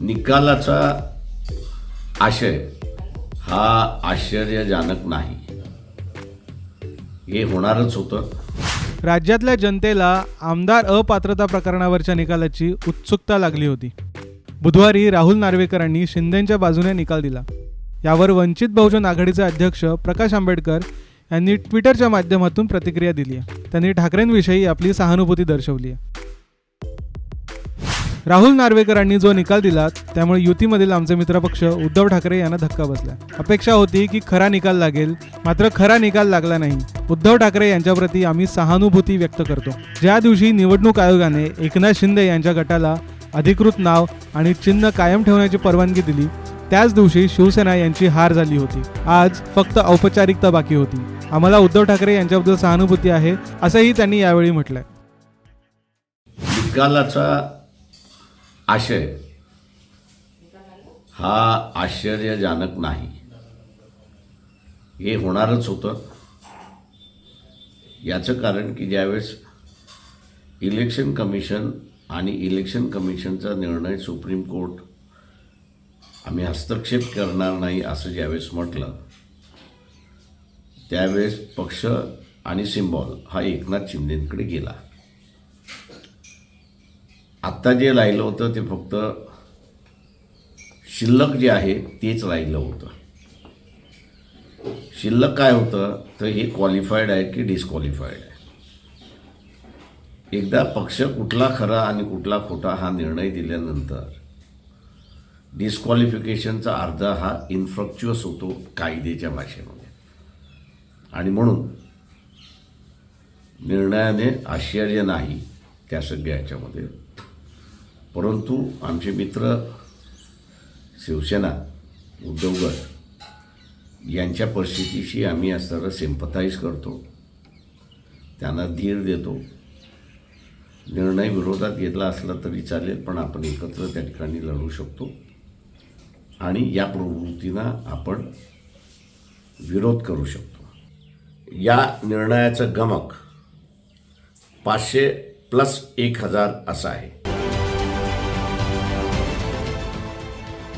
निकालाचा आशय हा आश्चर्यजनक नाही. हे होणारच होतं. राज्यातल्या जनतेला आमदार अपात्रता प्रकरणावरच्या निकालाची उत्सुकता लागली होती. बुधवारी राहुल नार्वेकरांनी शिंदेच्या बाजूने निकाल दिला. यावर वंचित बहुजन आघाडीचे अध्यक्ष प्रकाश आंबेडकर यांनी ट्विटरच्या माध्यमातून प्रतिक्रिया दिली आहे. त्यांनी ठाकरेंविषयी आपली सहानुभूती दर्शवली आहे. राहुल नार्वेकरांनी जो निकाल दिला त्यामुळे युतीमधील आमचे मित्रपक्ष उद्धव ठाकरे यांना धक्का बसला. अपेक्षा होती की खरा निकाल लागेल मात्र खरा निकाल लागला नाही. उद्धव ठाकरे यांच्याप्रती आम्ही सहानुभूती व्यक्त करतो. ज्या दिवशी निवडणूक आयोगाने एकनाथ शिंदे यांच्या गटाला अधिकृत नाव आणि चिन्ह कायम ठेवण्याची परवानगी दिली त्याच दिवशी शिवसेना यांची हार झाली होती. आज फक्त औपचारिकता बाकी होती. आम्हाला उद्धव ठाकरे यांच्याबद्दल सहानुभूती आहे असंही त्यांनी यावेळी म्हटलंय. निकालाचा आशय हा आश्चर्यजनक नाही. हे होणारच होतं. याचं कारण की ज्यावेळेस इलेक्शन कमिशन आणि इलेक्शन कमिशनचा निर्णय सुप्रीम कोर्ट आम्ही हस्तक्षेप करणार नाही असं ज्यावेळेस म्हटलं त्यावेळेस पक्ष आणि सिम्बॉल हा एकनाथ शिंदेंकडे गेला. आत्ता जे राहिलं होतं ते फक्त शिल्लक जे आहे तेच राहिलं होतं. शिल्लक काय होतं? तर हे क्वालिफाईड आहे की डिस्क्वालिफाईड आहे? एकदा पक्ष कुठला खरा आणि कुठला खोटा हा निर्णय दिल्यानंतर डिस्क्वालिफिकेशनचा अर्ज हा इन्फ्रक्च्युअस होतो कायद्याच्या भाषेमध्ये. आणि म्हणून निर्णयाने आश्चर्य नाही त्या सगळ्या याच्यामध्ये. परंतु आमचे मित्र शिवसेना उद्धवगड यांच्या परिस्थितीशी आम्ही असताना सिम्पथाईज करतो. त्यांना धीर देतो. निर्णय विरोधात घेतला असला तरी चालेल पण आपण एकत्र त्या ठिकाणी लढू शकतो. आणि या प्रवृत्तींना आपण विरोध करू शकतो. या निर्णयाचं गमक पाचशे प्लस एक हजार असं आहे.